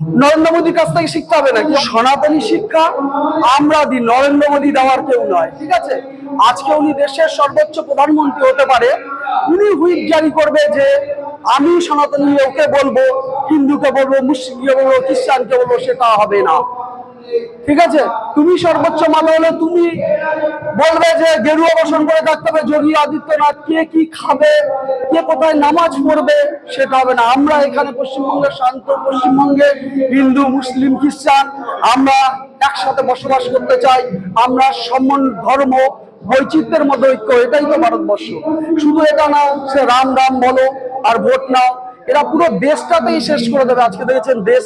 নরেন্দ্র মোদীর কাছ থেকে শিখতে হবে নাকি? সনাতনী শিক্ষা আমরা দিই নরেন্দ্র মোদী দেওয়ার কেউ নয়, ঠিক আছে? আজকে উনি দেশের সর্বোচ্চ প্রধানমন্ত্রী হতে পারে, উনি হুইপ জারি করবে যে, আমি সনাতনী ওকে বলব, হিন্দুকে বলব, মুসলিমকে বলব, খ্রিস্টানকে বলব, সেটা হবে না। ঠিক আছে? তুমি সর্বোচ্চ মালা হলে তুমি বলবে যে গেরুয়া বসন করে থাকতে হবে, যোগী আদিত্যনাথ। কে কি খাবে, কে কোথায় নামাজ পড়বে, সেটা হবে না। আমরা এখানে পশ্চিমবঙ্গের শান্ত, পশ্চিমবঙ্গে হিন্দু, মুসলিম, খ্রিস্টান, আমরা একসাথে বসবাস করতে চাই। আমরা সম্মান ধর্ম, বৈচিত্র্যের মধ্যে ঐক্য, এটাই তো ভারতবর্ষ। শুধু এটা না, সে রাম রাম বলো আর ভোট নাও। এরা পুরো দেশটাতেই শেষ করে দেবে। আজকে দেখেছেন দেশ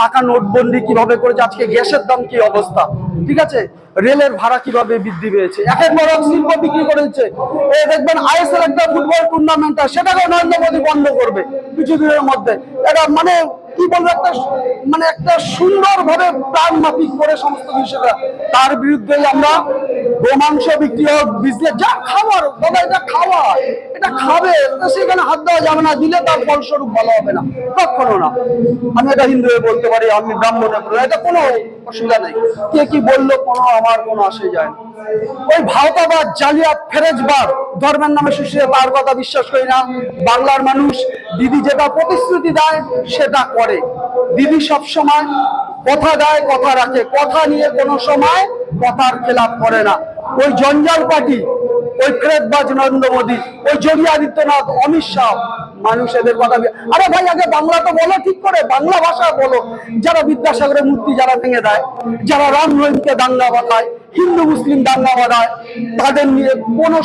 টাকা নোটবন্দি কীভাবে করেছে, আজকে গ্যাসের দাম কি অবস্থা? ঠিক আছে? রেলের ভাড়া কীভাবে বৃদ্ধি পেয়েছে? এক এক বড় শিল্প বিক্রি করেছে। এই দেখবেন আইএসএল একটা ফুটবল টুর্নামেন্ট সেটাকে নরেন্দ্র মোদী বন্ধ করবে কিছুদিনের মধ্যে। এটা মানে কি বলব, একটা মানে একটা সুন্দর ভাবে প্রাণ মাফিক করে সমস্ত বিষয়টা তার বিরুদ্ধে আমরা গোমাংস বিক্রি হোক, বিজনেস, যা খাবার এটা খাওয়া এটা খাবে সেখানে হাত দেওয়া যাবে না, দিলে তার ফলস্বরূপ ভালো হবে না, কখনো না। আমি এটা হিন্দু বলতে পারি, আমি ব্রাহ্মণে এটা কোনো অসুবিধা নেই। কে কি বলল কোনো, আমার কোনো আসে যায় ওই ধর্মের নামে সুশীল তার কথা বিশ্বাস করি না। বাংলার মানুষ, দিদি যেটা প্রতিশ্রুতি দেয়, সেটা করে। দিদি সব সময় কথা দেয়, কথা রাখে। কথা নিয়ে কোনো সময় কথার খেলাপ করে না। ওই জঞ্জাল পার্টি, ওই ফেরেজবাজ নরেন্দ্র মোদী, ওই যোগী আদিত্যনাথ, অমিত শাহ, মানুষ এদের কথা আরে ভাই, আগে বাংলা তো বলো ঠিক করে, বাংলা ভাষা বলো। যারা বিদ্যাসাগরের মূর্তি যারা ভেঙে দেয়, যারা রাম রহিমকে দাঙ্গা বাঁধায়, হিন্দু, মুসলিম দাঙ্গা বাঁধায়, তাদের নিয়ে কোনো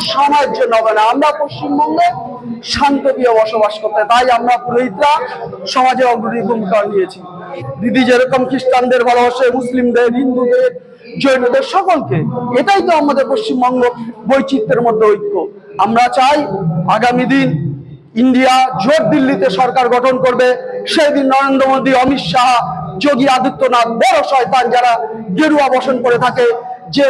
জন্য হবে না। আমরা পশ্চিমবঙ্গে শান্তপ্রিয় বসবাস করতে, তাই আমরা পুরোহিতরা সমাজে অগ্রণী ভূমিকা নিয়েছি। দিদি যেরকম খ্রিস্টানদের ভালোবাসে, মুসলিমদের, হিন্দুদের, জৈনদের, সকলকে। এটাই তো আমাদের পশ্চিমবঙ্গ বৈচিত্র্যের মধ্যে ঐক্য। আমরা চাই আগামী দিন ইন্ডিয়া জোট দিল্লিতে সরকার গঠন করবে। সেই দিন নরেন্দ্র মোদী, অমিত শাহ, যোগী আদিত্যনাথ, বড় শয়তান যারা গেরুয়া বসন করে থাকে, যে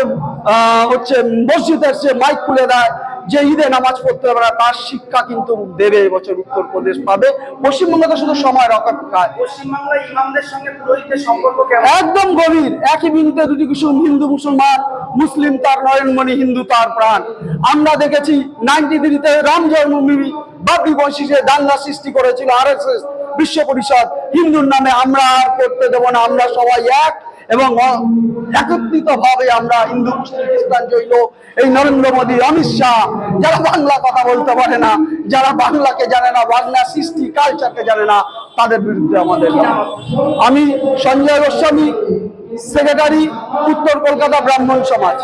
হচ্ছে মসজিদের সে মাইক খুলে দেয় যে ঈদে নামাজ পড়তে না তার শিক্ষা কিন্তু দেবে এবছর উত্তরপ্রদেশ পাবে। পশ্চিমবঙ্গে তো শুধু সময় অপেক্ষায় পশ্চিমবাংলায় ইমামদের সঙ্গে পুরোহিতের সম্পর্ক একদম গভীর। একই বিন্দুতে দুটি কুসুম হিন্দু মুসলমান মুসলিম তার নয়নমণি হিন্দু তার প্রাণ। আমরা দেখেছি নাইনটি থ্রিতে রাম জন্মভূমি বাবরি মসজিদে দাঙ্গা সৃষ্টি করেছিল আর বিশ্ব পরিষদ হিন্দুর নামে আমরা আর করতে দেবো না, আমরা সবাই এক এবং একত্রিত ভাবে আমরা হিন্দু, মুসলিম, খ্রিস্টান এই নরেন্দ্র মোদী, অমিত শাহ, যারা বাংলা কথা বলতে পারে না, যারা বাংলাকে জানে না, বাংলা সৃষ্টি কালচারকে জানে না, তাদের বিরুদ্ধে আমাদের। আমি সঞ্জয় গোস্বামী সেক্রেটারি উত্তর কলকাতা ব্রাহ্মণ সমাজ